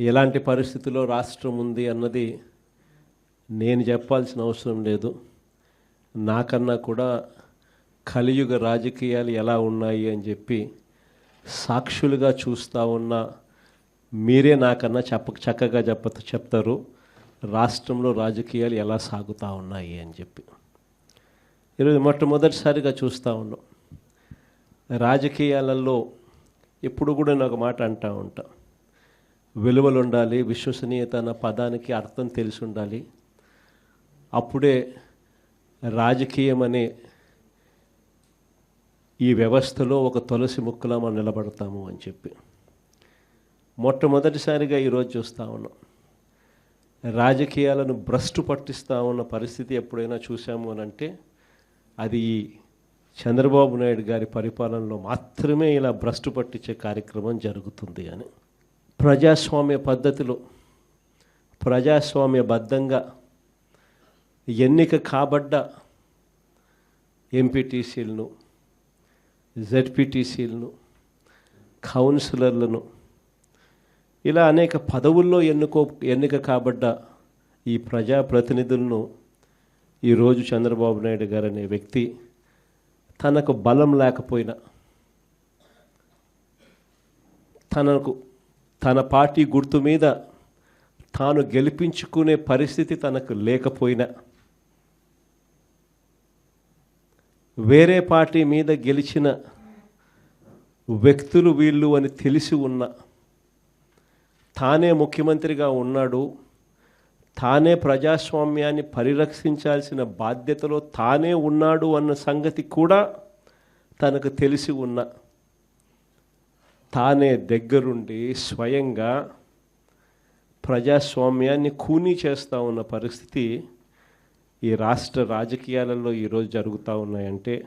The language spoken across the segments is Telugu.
ఎలాంటి పరిస్థితిలో రాష్ట్రం ఉంది అన్నది నేను చెప్పాల్సిన అవసరం లేదు. నాకన్నా కూడా కలియుగ రాజకీయాలు ఎలా ఉన్నాయి అని చెప్పి సాక్షులుగా చూస్తూ ఉన్న మీరే నాకన్నా చెప్ప చక్కగా చెప్ప చెప్తారు. రాష్ట్రంలో రాజకీయాలు ఎలా సాగుతూ ఉన్నాయి అని చెప్పి. ఈరోజు మొట్టమొదటిసారిగా చూస్తూ ఉన్నాం. రాజకీయాలలో ఎప్పుడు కూడా నేను ఒక మాట అంటూ ఉంటాను విలువలు ఉండాలి విశ్వసనీయత అన్న పదానికి అర్థం తెలిసి ఉండాలి అప్పుడే రాజకీయం అనే ఈ వ్యవస్థలో ఒక తులసి ముక్కలా మనం నిలబడతాము అని చెప్పి. మొట్టమొదటిసారిగా ఈరోజు చూస్తూ ఉన్నాం. రాజకీయాలను భ్రష్టు పట్టిస్తూ ఉన్న పరిస్థితి ఎప్పుడైనా చూసాము అని అంటే అది ఈ చంద్రబాబు నాయుడు గారి పరిపాలనలో మాత్రమే ఇలా భ్రష్టు పట్టించే కార్యక్రమం జరుగుతుంది అని. ప్రజాస్వామ్య పద్ధతిలో ప్రజాస్వామ్యబద్ధంగా ఎన్నిక కాబడ్డ ఎంపీటీసీలను జెడ్పీటీసీలను కౌన్సిలర్లను ఇలా అనేక పదవుల్లో ఎన్నుకో ఎన్నిక కాబడ్డ ఈ ప్రజాప్రతినిధులను ఈరోజు చంద్రబాబు నాయుడు గారు అనే వ్యక్తి తనకు బలం లేకపోయినా తనకు తన పార్టీ గుర్తు మీద తాను గెలిపించుకునే పరిస్థితి తనకు లేకపోయినా వేరే పార్టీ మీద గెలిచిన వ్యక్తులు వీళ్ళు అని తెలిసి ఉన్న తానే ముఖ్యమంత్రిగా ఉన్నాడు తానే ప్రజాస్వామ్యాన్ని పరిరక్షించాల్సిన బాధ్యతలో తానే ఉన్నాడు అన్న సంగతి కూడా తనకు తెలిసి ఉన్న. తానే దగ్గరుండి స్వయంగా ప్రజాస్వామ్యాన్ని కూనీ చేస్తూ ఉన్న పరిస్థితి ఈ రాష్ట్ర రాజకీయాలలో ఈరోజు జరుగుతూ ఉన్నాయంటే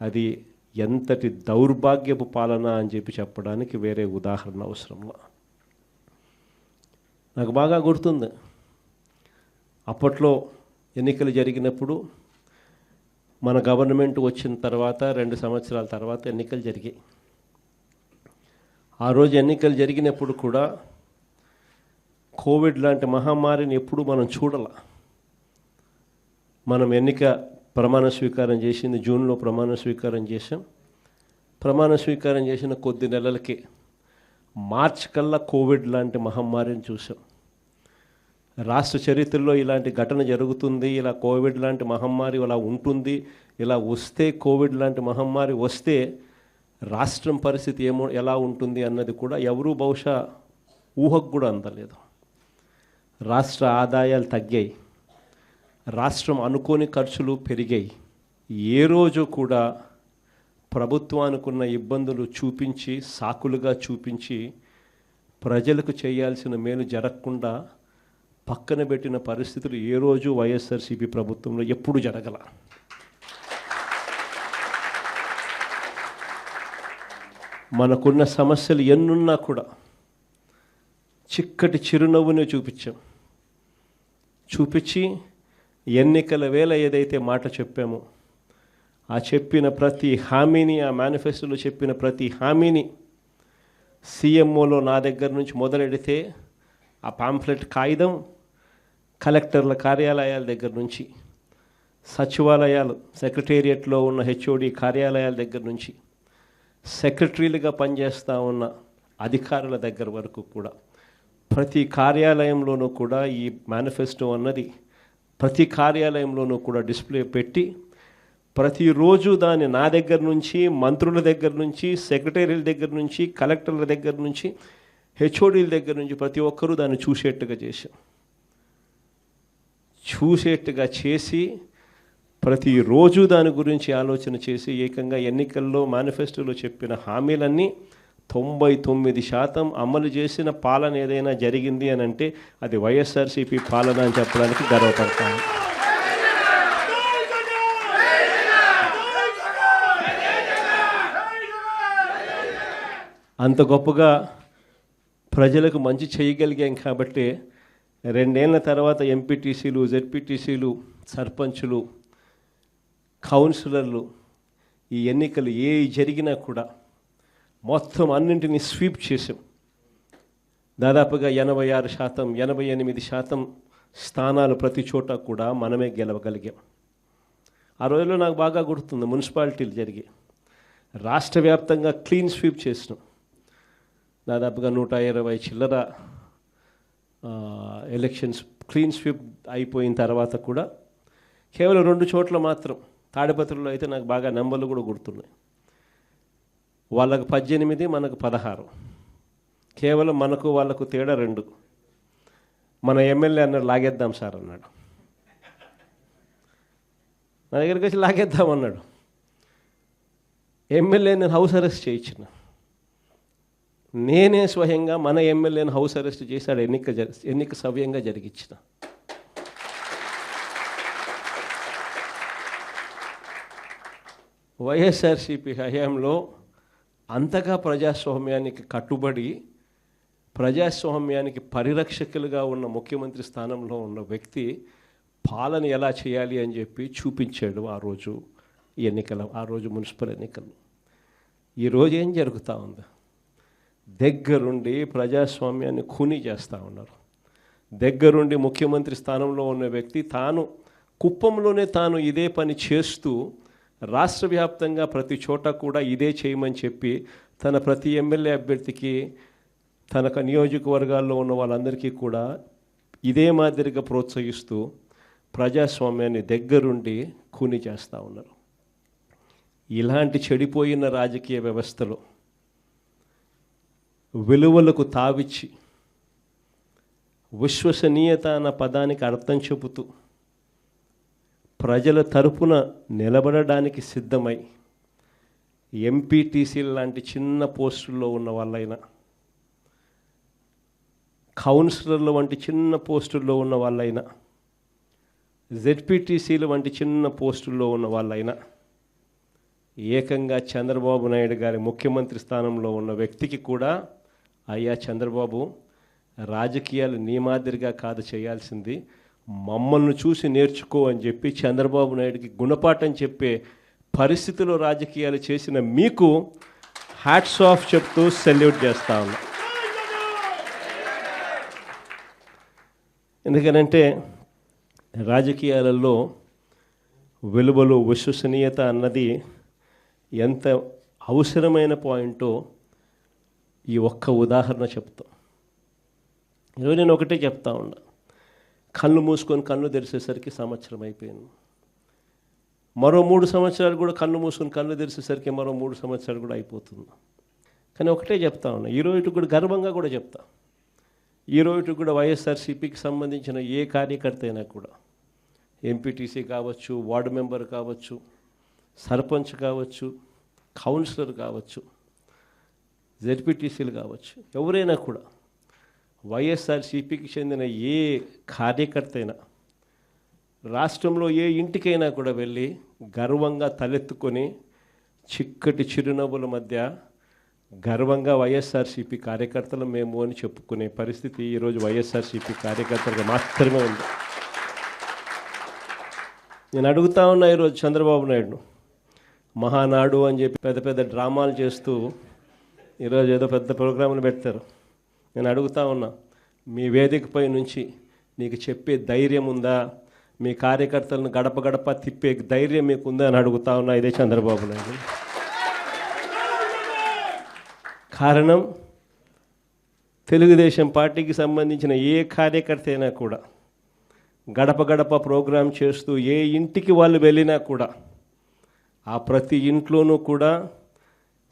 అది ఎంతటి దౌర్భాగ్యపు పాలన అని చెప్పి చెప్పడానికి వేరే ఉదాహరణ అవసరంలో. నాకు బాగా గుర్తుంది. అప్పట్లో ఎన్నికలు జరిగినప్పుడు మన గవర్నమెంట్ వచ్చిన తర్వాత రెండు సంవత్సరాల తర్వాత ఎన్నికలు జరిగాయి. ఆ రోజు ఎన్నికలు జరిగినప్పుడు కూడా కోవిడ్ లాంటి మహమ్మారిని ఎప్పుడు మనం చూడాల. మనం ఎన్నిక ప్రమాణ స్వీకారం చేసింది జూన్లో ప్రమాణ స్వీకారం చేసాం ప్రమాణ స్వీకారం చేసిన కొద్ది నెలలకే మార్చ్ కల్లా కోవిడ్ లాంటి మహమ్మారిని చూసాం రాష్ట్ర చరిత్రలో ఇలాంటి ఘటన జరుగుతుంది ఇలా కోవిడ్ లాంటి మహమ్మారి ఇలా ఉంటుంది ఇలా వస్తే కోవిడ్ లాంటి మహమ్మారి వస్తే రాష్ట్రం పరిస్థితి ఏమో ఎలా ఉంటుంది అన్నది కూడా ఎవరూ బహుశా ఊహకు కూడా అందలేదు. రాష్ట్ర ఆదాయాలు తగ్గాయి. రాష్ట్రం అనుకోని ఖర్చులు పెరిగాయి. ఏ రోజు కూడా ప్రభుత్వానికున్న ఇబ్బందులు చూపించి సాకులుగా చూపించి ప్రజలకు చేయాల్సిన మేలు జరగకుండా పక్కన పెట్టిన పరిస్థితులు ఏ రోజు వైఎస్ఆర్సీపీ ప్రభుత్వంలో ఎప్పుడు జరగల. మనకున్న సమస్యలు ఎన్నున్నా కూడా చిక్కటి చిరునవ్వునే చూపించాం. చూపించి ఎన్నికల వేళ ఏదైతే మాట చెప్పామో ఆ చెప్పిన ప్రతి హామీని ఆ మేనిఫెస్టోలో చెప్పిన ప్రతి హామీని సీఎంఓలో నా దగ్గర నుంచి మొదలెడితే ఆ పాంఫ్లెట్ కాగితం కలెక్టర్ల కార్యాలయాల దగ్గర నుంచి సచివాలయాలు సెక్రటేరియట్లో ఉన్న హెచ్ఓడి కార్యాలయాల దగ్గర నుంచి సెక్రటరీలుగా పనిచేస్తూ ఉన్న అధికారుల దగ్గర వరకు కూడా ప్రతి కార్యాలయంలోనూ కూడా ఈ మేనిఫెస్టో అన్నది ప్రతి కార్యాలయంలోనూ కూడా డిస్ప్లే పెట్టి ప్రతిరోజు దాన్ని నా దగ్గర నుంచి మంత్రుల దగ్గర నుంచి సెక్రటరీల దగ్గర నుంచి కలెక్టర్ల దగ్గర నుంచి హెచ్ఓడీల దగ్గర నుంచి ప్రతి ఒక్కరూ దాన్ని చూసేట్టుగా చేశాం. చూసేట్టుగా చేసి ప్రతిరోజు దాని గురించి ఆలోచన చేసి ఏకంగా ఎన్నికల్లో మేనిఫెస్టోలో చెప్పిన హామీలన్నీ తొంభై తొమ్మిది శాతం అమలు చేసిన పాలన ఏదైనా జరిగింది అని అంటే అది వైఎస్ఆర్సీపీ పాలన అని చెప్పడానికి గర్వపడతాను. అంత గొప్పగా ప్రజలకు మంచి చేయగలిగాం కాబట్టి రెండేళ్ళ తర్వాత ఎంపీటీసీలు జెడ్పీటీసీలు సర్పంచులు కౌన్సిలర్లు ఈ ఎన్నికలు ఏ జరిగినా కూడా మొత్తం అన్నింటినీ స్వీప్ చేసాం దాదాపుగా ఎనభై ఆరు శాతం ఎనభై ఎనిమిది శాతం స్థానాలు ప్రతి చోట కూడా మనమే గెలవగలిగాం. ఆ రోజుల్లో నాకు బాగా గుర్తుంది మున్సిపాలిటీలు జరిగి రాష్ట్ర వ్యాప్తంగా క్లీన్ స్వీప్ చేసినాం. దాదాపుగా నూట ఇరవై చిల్లర ఎలక్షన్స్ క్లీన్ స్వీప్ అయిపోయిన తర్వాత కూడా కేవలం రెండు చోట్ల మాత్రం తాడిపత్రిలో అయితే నాకు బాగా నెంబర్లు కూడా గుర్తున్నాయి. వాళ్ళకు పద్దెనిమిది మనకు పదహారు. కేవలం మనకు వాళ్ళకు తేడా రెండు. మన ఎమ్మెల్యే అన్నాడు లాగేద్దాం సార్ అన్నాడు. నా దగ్గరికి వచ్చి లాగేద్దాం అన్నాడు. ఎమ్మెల్యే నేను హౌస్ అరెస్ట్ చేయించిన. నేనే స్వయంగా మన ఎమ్మెల్యేని హౌస్ అరెస్ట్ చేశాడు ఎన్నిక జరి ఎన్నిక సవ్యంగా జరిగించిన. వైఎస్ఆర్సీపీ హయాంలో అంతగా ప్రజాస్వామ్యానికి కట్టుబడి ప్రజాస్వామ్యానికి పరిరక్షకులుగా ఉన్న ముఖ్యమంత్రి స్థానంలో ఉన్న వ్యక్తి పాలన ఎలా చేయాలి అని చెప్పి చూపించాడు ఆ రోజు ఎన్నికల ఆ రోజు మున్సిపల్ ఎన్నికలు. ఈరోజు ఏం జరుగుతూ ఉంది? దగ్గరుండి ప్రజాస్వామ్యాన్ని ఖూనీ చేస్తూ ఉన్నారు. దగ్గరుండి ముఖ్యమంత్రి స్థానంలో ఉన్న వ్యక్తి తాను కుప్పంలోనే తాను ఇదే పని చేస్తూ రాష్ట్ర వ్యాప్తంగా ప్రతి చోట కూడా ఇదే చేయమని చెప్పి తన ప్రతి ఎమ్మెల్యే అభ్యర్థికి తన నియోజకవర్గాల్లో ఉన్న వాళ్ళందరికీ కూడా ఇదే మాదిరిగా ప్రోత్సహిస్తూ ప్రజాస్వామ్యాన్ని దగ్గరుండి కూని చేస్తూ ఉన్నారు. ఇలాంటి చెడిపోయిన రాజకీయ వ్యవస్థలో విలువలకు తావిచ్చి విశ్వసనీయత అన్న పదానికి అర్థం చెబుతూ ప్రజల తరపున నిలబడడానికి సిద్ధమై ఎంపీటీసీ లాంటి చిన్న పోస్టుల్లో ఉన్న వాళ్ళైనా కౌన్సిలర్లు వంటి చిన్న పోస్టుల్లో ఉన్న వాళ్ళైనా జెడ్పీటీసీల వంటి చిన్న పోస్టుల్లో ఉన్న వాళ్ళైనా ఏకంగా చంద్రబాబు నాయుడు గారి ముఖ్యమంత్రి స్థానంలో ఉన్న వ్యక్తికి కూడా అయ్యా చంద్రబాబు రాజకీయాలు నీ మాదిరిగా కాదు చేయాల్సింది. మమ్మల్ని చూసి నేర్చుకో అని చెప్పి చంద్రబాబు నాయుడికి గుణపాఠం చెప్పే పరిస్థితిలో రాజకీయాలు చేసిన మీకు హ్యాట్స్ ఆఫ్ చెప్తూ సెల్యూట్ చేస్తా ఉన్నా. ఎందుకనంటే రాజకీయాలలో వెలువలు విశ్వసనీయత అన్నది ఎంత అవసరమైన పాయింటో ఈ ఒక్క ఉదాహరణ చెప్తాం. ఈరోజు నేను ఒకటే చెప్తా ఉన్నా. కళ్ళు మూసుకొని కళ్ళు తెరిచేసరికి సంవత్సరం అయిపోయింది. మరో మూడు సంవత్సరాలు కూడా కళ్ళు మూసుకొని కళ్ళు తెరిచేసరికి మరో మూడు సంవత్సరాలు కూడా అయిపోతుంది. కానీ ఒకటే చెప్తా ఉన్నా ఈరోజు కూడా గర్వంగా కూడా చెప్తా. ఈరోజు కూడా వైఎస్ఆర్సీపీకి సంబంధించిన ఏ కార్యకర్త అయినా కూడా ఎంపీటీసీ కావచ్చు వార్డు మెంబర్ కావచ్చు సర్పంచ్ కావచ్చు కౌన్సిలర్ కావచ్చు జెడ్పీటీసీలు కావచ్చు ఎవరైనా కూడా వైఎస్ఆర్సీపీకి చెందిన ఏ కార్యకర్త అయినా రాష్ట్రంలో ఏ ఇంటికైనా కూడా వెళ్ళి గర్వంగా తలెత్తుకొని చిక్కటి చిరునవ్వుల మధ్య గర్వంగా వైఎస్ఆర్సీపీ కార్యకర్తలు మేము అని చెప్పుకునే పరిస్థితి ఈరోజు వైఎస్ఆర్సీపీ కార్యకర్తలకు మాత్రమే ఉంది. నేను అడుగుతా ఉన్నా ఈరోజు చంద్రబాబు నాయుడు మహానాడు అని చెప్పి పెద్ద పెద్ద డ్రామాలు చేస్తూ ఈరోజు ఏదో పెద్ద ప్రోగ్రాములు పెడతారు నేను అడుగుతా ఉన్నా మీ వేదికపై నుంచి నీకు చెప్పే ధైర్యం ఉందా? మీ కార్యకర్తలను గడప గడప తిప్పే ధైర్యం మీకు ఉందా అని అడుగుతా ఉన్నా ఇదే చంద్రబాబు నాయుడు. కారణం తెలుగుదేశం పార్టీకి సంబంధించిన ఏ కార్యకర్త అయినా కూడా గడప గడప ప్రోగ్రాం చేస్తూ ఏ ఇంటికి వాళ్ళు వెళ్ళినా కూడా ఆ ప్రతి ఇంట్లోనూ కూడా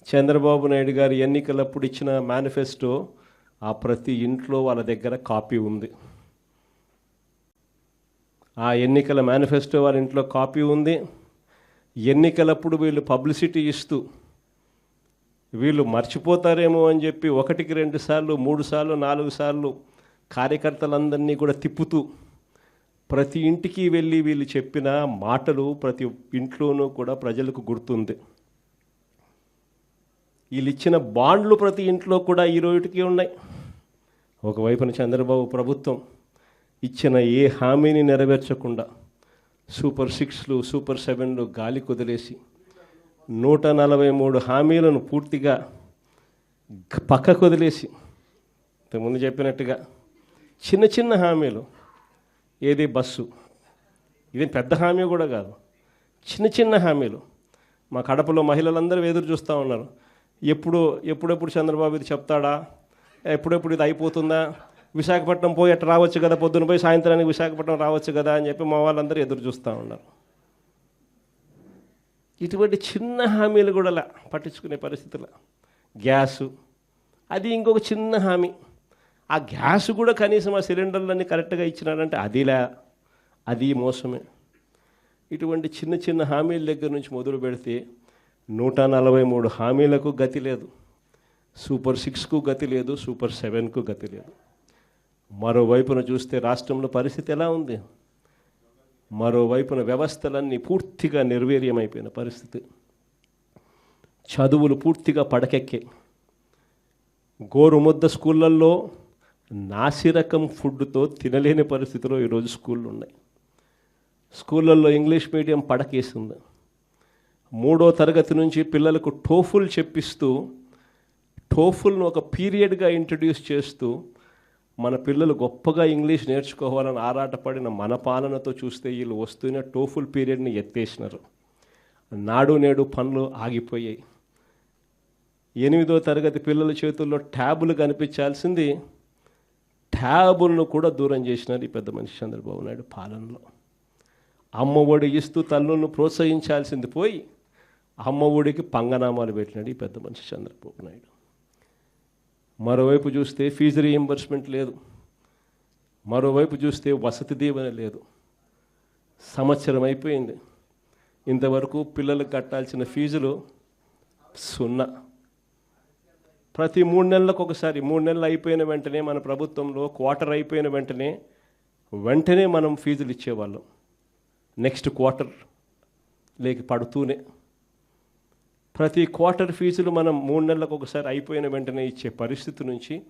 చంద్రబాబు నాయుడు గారు ఎన్నికలప్పుడు ఇచ్చిన మేనిఫెస్టో ఆ ప్రతి ఇంట్లో వాళ్ళ దగ్గర కాపీ ఉంది. ఆ ఎన్నికల మేనిఫెస్టో వాళ్ళ ఇంట్లో కాపీ ఉంది. ఎన్నికలప్పుడు వీళ్ళు పబ్లిసిటీ ఇస్తూ వీళ్ళు మర్చిపోతారేమో అని చెప్పి ఒకటికి రెండు సార్లు మూడు సార్లు నాలుగు సార్లు కార్యకర్తలందరినీ కూడా తిప్పుతూ ప్రతి ఇంటికి వెళ్ళి వీళ్ళు చెప్పిన మాటలు ప్రతి ఇంట్లోనూ కూడా ప్రజలకు గుర్తుంది. వీళ్ళు ఇచ్చిన బాండ్లు ప్రతి ఇంట్లో కూడా ఈ రోజుకి ఉన్నాయి. ఒకవైపున చంద్రబాబు ప్రభుత్వం ఇచ్చిన ఏ హామీని నెరవేర్చకుండా సూపర్ సిక్స్లు సూపర్ సెవెన్లు గాలి కుదిలేసి నూట నలభై మూడు హామీలను పూర్తిగా పక్క పక్కకు వదిలేసి ఇంతకుముందు చెప్పినట్టుగా చిన్న చిన్న హామీలు ఏది బస్సు ఇది పెద్ద హామీ కూడా కాదు చిన్న చిన్న హామీలు. మా కడపలో మహిళలందరూ ఎదురు చూస్తూ ఉన్నారు. ఎప్పుడు ఎప్పుడెప్పుడు చంద్రబాబు ఇది చెప్తాడా? ఎప్పుడెప్పుడు ఇది అయిపోతుందా? విశాఖపట్నం పోయి అట్లా రావచ్చు కదా పొద్దున పోయి సాయంత్రానికి విశాఖపట్నం రావచ్చు కదా అని చెప్పి మా వాళ్ళందరూ ఎదురు చూస్తూ ఉన్నారు. ఇటువంటి చిన్న హామీలు కూడా పట్టించుకునే పరిస్థితుల. గ్యాసు. అది ఇంకొక చిన్న హామీ. ఆ గ్యాస్ కూడా కనీసం ఆ సిలిండర్లన్నీ కరెక్ట్గా ఇచ్చినారంటే అదిలా. అది మోసమే. ఇటువంటి చిన్న చిన్న హామీల దగ్గర నుంచి మొదలు పెడితే నూట నలభై మూడు హామీలకు గతి లేదు. సూపర్ సిక్స్కు గతి లేదు సూపర్ సెవెన్కు గతి లేదు. మరోవైపున చూస్తే రాష్ట్రంలో పరిస్థితి ఎలా ఉంది? మరోవైపున వ్యవస్థలన్నీ పూర్తిగా నిర్వీర్యమైపోయిన పరిస్థితి. చదువులు పూర్తిగా పడకెక్కే. గోరుముద్ద స్కూళ్ళల్లో నాసిరకం ఫుడ్తో తినలేని పరిస్థితిలో ఈరోజు స్కూళ్ళు ఉన్నాయి స్కూళ్ళల్లో ఇంగ్లీష్ మీడియం పడకేసింది. మూడో తరగతి నుంచి పిల్లలకు టోఫుల్ చెప్పిస్తూ టోఫుల్ను ఒక పీరియడ్గా ఇంట్రడ్యూస్ చేస్తూ మన పిల్లలు గొప్పగా ఇంగ్లీష్ నేర్చుకోవాలని ఆరాటపడిన మన పాలనతో చూస్తే వీళ్ళు వస్తూనే టోఫుల్ పీరియడ్ని ఎత్తేసినారు. నాడు నేడు పనులు ఆగిపోయాయి. ఎనిమిదో తరగతి పిల్లల చేతుల్లో ట్యాబులు కనిపించాల్సింది ట్యాబులను కూడా దూరం చేసినారు ఈ పెద్ద మనిషి చంద్రబాబు నాయుడు పాలనలో. అమ్మ ఒడి ఇస్తూ తల్లులను ప్రోత్సహించాల్సింది పోయి అమ్మ ఒడికి పంగనామాలు పెట్టినాడు ఈ పెద్ద మనిషి చంద్రబాబు నాయుడు. మరోవైపు చూస్తే ఫీజు రీఎంబర్స్మెంట్ లేదు. మరోవైపు చూస్తే వసతి దీవెన లేదు. సంవత్సరం అయిపోయింది. ఇంతవరకు పిల్లలకు కట్టాల్సిన ఫీజులు సున్నా. ప్రతి మూడు నెలలకు ఒకసారి మూడు నెలలు అయిపోయిన వెంటనే మన ప్రభుత్వంలో క్వార్టర్ అయిపోయిన వెంటనే వెంటనే మనం ఫీజులు ఇచ్చేవాళ్ళం. నెక్స్ట్ క్వార్టర్ లేక పడుతూనే ప్రతి క్వార్టర్ ఫీజులు మనం మూడు నెలలకు ఒకసారి అయిపోయిన వెంటనే ఇచ్చే పరిస్థితి నుంచి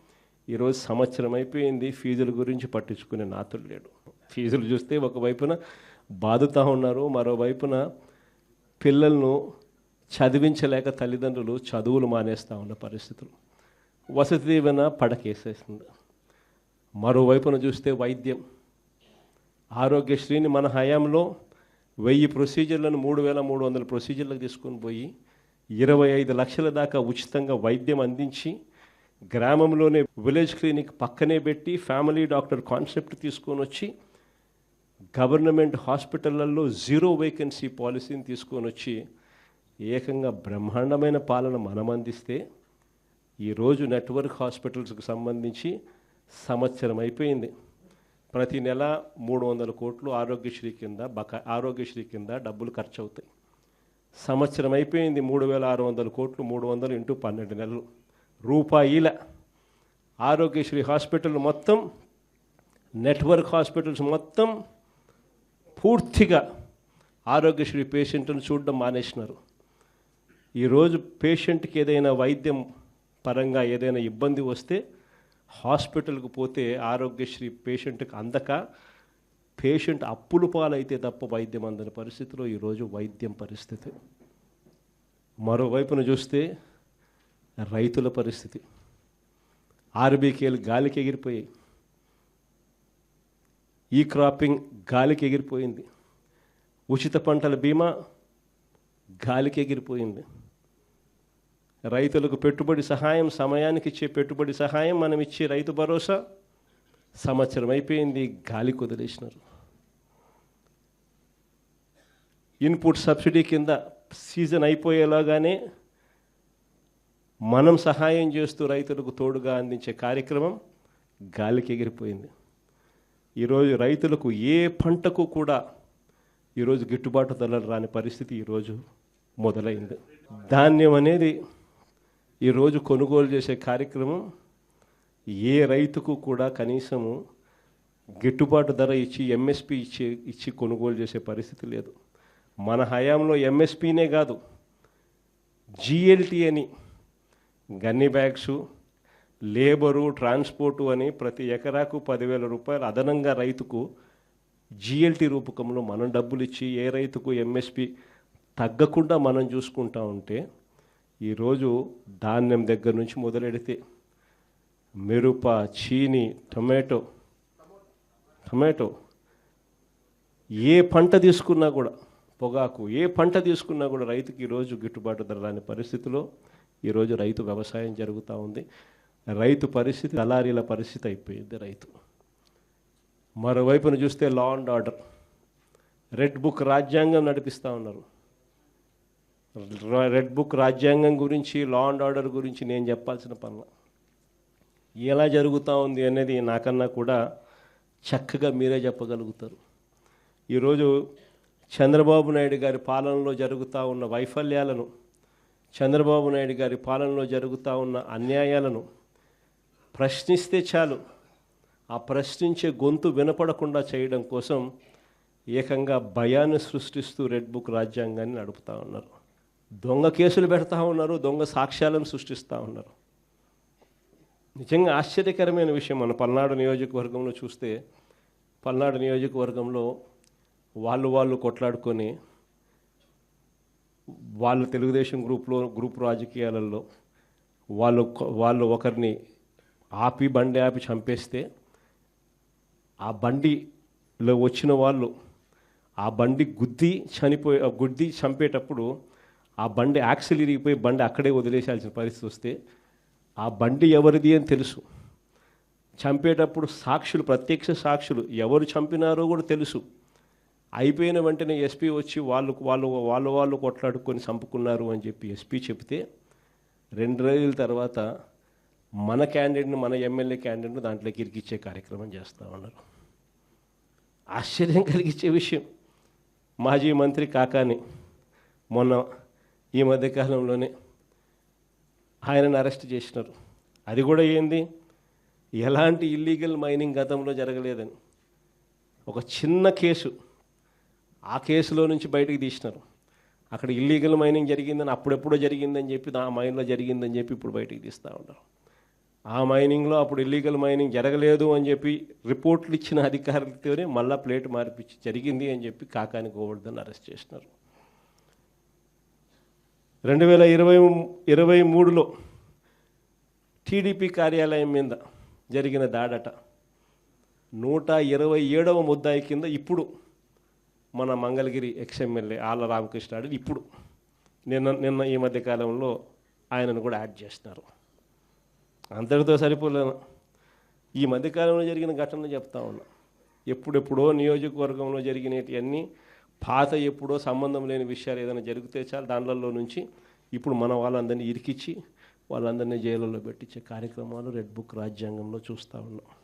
ఈరోజు సంవత్సరం అయిపోయింది. ఫీజుల గురించి పట్టించుకునే నాతుడు లేడు. ఫీజులు చూస్తే ఒకవైపున బాధతా ఉన్నారు మరోవైపున పిల్లలను చదివించలేక తల్లిదండ్రులు చదువులు మానేస్తూ ఉన్న పరిస్థితులు. వసతి దీవెన పడకేసేస్తుంది మరోవైపున చూస్తే వైద్యం. ఆరోగ్యశ్రీని మన హయాంలో వెయ్యి ప్రొసీజర్లను మూడు వేల మూడు వందల ప్రొసీజర్లకు తీసుకొని పోయి ఇరవై ఐదు లక్షల దాకా ఉచితంగా వైద్యం అందించి గ్రామంలోనే విలేజ్ క్లినిక్ పక్కనే పెట్టి ఫ్యామిలీ డాక్టర్ కాన్సెప్ట్ తీసుకొని వచ్చి గవర్నమెంట్ హాస్పిటళ్ళలో జీరో వేకెన్సీ పాలసీని తీసుకొని వచ్చి ఏకంగా బ్రహ్మాండమైన పాలన మనం అందిస్తే ఈరోజు నెట్వర్క్ హాస్పిటల్స్కి సంబంధించి సంవత్సరం అయిపోయింది. ప్రతి నెల మూడు వందల కోట్లు ఆరోగ్యశ్రీ కింద బకా ఆరోగ్యశ్రీ కింద డబ్బులు ఖర్చు అవుతాయి సంవత్సరం అయిపోయింది మూడు వేల ఆరు వందల కోట్లు మూడు వందలు ఇంటూ పన్నెండు నెలలు. రూపాయిల ఆరోగ్యశ్రీ హాస్పిటల్ మొత్తం నెట్వర్క్ హాస్పిటల్స్ మొత్తం పూర్తిగా ఆరోగ్యశ్రీ పేషెంట్ను చూడడం మానేసినారు. ఈరోజు పేషెంట్కి ఏదైనా వైద్యం పరంగా ఏదైనా ఇబ్బంది వస్తే హాస్పిటల్కి పోతే ఆరోగ్యశ్రీ పేషెంట్కి అందక పేషెంట్ అప్పులు పాలైతే తప్ప వైద్యం అందని పరిస్థితిలో ఈరోజు వైద్యం పరిస్థితి. మరోవైపున చూస్తే రైతుల పరిస్థితి. ఆర్బీకేలు గాలికి ఎగిరిపోయాయి. ఈ క్రాపింగ్ గాలికి ఎగిరిపోయింది. ఉచిత పంటల బీమా గాలికి ఎగిరిపోయింది. రైతులకు పెట్టుబడి సహాయం సమయానికి ఇచ్చే పెట్టుబడి సహాయం మనం ఇచ్చే రైతు భరోసా సంవత్సరం అయిపోయింది గాలి కుదిలేసినారు. ఇన్పుట్ సబ్సిడీ కింద సీజన్ అయిపోయేలాగానే మనం సహాయం చేస్తూ రైతులకు తోడుగా అందించే కార్యక్రమం గాలికి ఎగిరిపోయింది. ఈరోజు రైతులకు ఏ పంటకు కూడా ఈరోజు గిట్టుబాటు ధరలు రాని పరిస్థితి ఈరోజు మొదలైంది. ధాన్యం అనేది ఈరోజు కొనుగోలు చేసే కార్యక్రమం ఏ రైతుకు కూడా కనీసము గిట్టుబాటు ధర ఇచ్చి ఎంఎస్పి ఇచ్చి ఇచ్చి కొనుగోలు చేసే పరిస్థితి లేదు. మన హయాంలో ఎంఎస్పీనే కాదు జిఎల్టీ అని గన్ని బ్యాగ్సు లేబరు ట్రాన్స్పోర్టు అని ప్రతి ఎకరాకు పదివేల రూపాయలు అదనంగా రైతుకు జిఎల్టీ రూపకంలో మనం డబ్బులు ఇచ్చి ఏ రైతుకు ఎంఎస్పి తగ్గకుండా మనం చూసుకుంటా ఉంటే ఈరోజు ధాన్యం దగ్గర నుంచి మొదలెడితే మిరప చీని టొమాటో టొమాటో ఏ పంట తీసుకున్నా కూడా పొగాకు ఏ పంట తీసుకున్నా కూడా రైతుకి ఈరోజు గిట్టుబాటు ధర రాని పరిస్థితిలో ఈరోజు రైతు వ్యవసాయం జరుగుతూ ఉంది. రైతు పరిస్థితి దళారీల పరిస్థితి అయిపోయింది రైతు. మరోవైపున చూస్తే law and order red book రాజ్యాంగం నడిపిస్తూ ఉన్నారు. రెడ్ బుక్ రాజ్యాంగం గురించి లా అండ్ ఆర్డర్ గురించి నేను చెప్పాల్సిన పనుల. ఎలా జరుగుతూ ఉంది అనేది నాకన్నా కూడా చక్కగా మీరే చెప్పగలుగుతారు. ఈరోజు చంద్రబాబు నాయుడు గారి పాలనలో జరుగుతూ ఉన్న వైఫల్యాలను చంద్రబాబు నాయుడు గారి పాలనలో జరుగుతూ ఉన్న అన్యాయాలను ప్రశ్నిస్తే చాలు. ఆ ప్రశ్నించే గొంతు వినపడకుండా చేయడం కోసం ఏకంగా భయాన్ని సృష్టిస్తూ రెడ్ బుక్ రాజ్యాంగాన్ని నడుపుతా ఉన్నారు. దొంగ కేసులు పెడతా ఉన్నారు దొంగ సాక్ష్యాలను సృష్టిస్తూ ఉన్నారు. నిజంగా ఆశ్చర్యకరమైన విషయం మన పల్నాడు నియోజకవర్గంలో చూస్తే పల్నాడు నియోజకవర్గంలో వాళ్ళు వాళ్ళు కొట్లాడుకొని వాళ్ళు తెలుగుదేశం గ్రూప్లో గ్రూప్ రాజకీయాలలో వాళ్ళు వాళ్ళు ఒకరిని ఆపి బండి ఆపి చంపేస్తే ఆ బండిలో వచ్చిన వాళ్ళు ఆ బండి గుద్ది చనిపోయి ఆ గుద్ది చంపేటప్పుడు ఆ బండి యాక్సిల్ ఇరిగిపోయి బండి అక్కడే వదిలేసాల్సిన పరిస్థితి వస్తే ఆ బండి ఎవరిది అని తెలుసు. చంపేటప్పుడు సాక్షులు ప్రత్యక్ష సాక్షులు ఎవరు చంపినారో కూడా తెలుసు. అయిపోయిన వెంటనే ఎస్పీ వచ్చి వాళ్ళు వాళ్ళు వాళ్ళు వాళ్ళు కొట్లాడుకొని చంపుకున్నారు అని చెప్పి ఎస్పీ చెప్తే రెండు రోజుల తర్వాత మన క్యాండిడేట్ని మన ఎమ్మెల్యే క్యాండిడేట్ని దాంట్లోకి ఇరికిచ్చే కార్యక్రమం చేస్తూ ఉన్నారు. ఆశ్చర్యం కలిగించే విషయం. మాజీ మంత్రి కాకాని మొన్న ఈ మధ్యకాలంలోనే ఆయనను అరెస్ట్ చేసినారు. అది కూడా ఏంది? ఎలాంటి ఇల్లీగల్ మైనింగ్ గతంలో జరగలేదని. ఒక చిన్న కేసు. ఆ కేసులో నుంచి బయటకు తీసినారు. అక్కడ ఇల్లీగల్ మైనింగ్ జరిగిందని అప్పుడెప్పుడో జరిగిందని చెప్పి ఆ మైన్లో జరిగిందని చెప్పి ఇప్పుడు బయటకు తీస్తూ ఉంటారు ఆ మైనింగ్లో అప్పుడు ఇల్లీగల్ మైనింగ్ జరగలేదు అని చెప్పి రిపోర్ట్లు ఇచ్చిన అధికారులతోనే మళ్ళా ప్లేట్ మార్పిచ్చి జరిగింది అని చెప్పి కాకాని గోవర్ధన్ అరెస్ట్ చేసినారు. రెండు వేల ఇరవై ఇరవై మూడులో టీడీపీ కార్యాలయం మీద జరిగిన దాడట నూట ఇరవై ఏడవ ముద్దాయి కింద ఇప్పుడు మన మంగళగిరి ఎక్స్ఎమ్మెల్యే ఆళ్ళ రామకృష్ణ ఇప్పుడు నిన్న నిన్న ఈ మధ్య కాలంలో ఆయనను కూడా యాడ్ చేస్తున్నారు. అంతటితో సరిపోలేను. ఈ మధ్యకాలంలో జరిగిన ఘటనలు చెప్తా ఉన్నా. ఎప్పుడెప్పుడో నియోజకవర్గంలో జరిగినవన్నీ పాత ఎప్పుడో సంబంధం లేని విషయాలు ఏదైనా జరిగితే చాలు దాంట్లో నుంచి ఇప్పుడు మన వాళ్ళందరినీ ఇరికిచ్చి వాళ్ళందరినీ జైలులో పెట్టించే కార్యక్రమాలు రెడ్ బుక్ రాజ్యాంగంలో చూస్తూ ఉన్నాం.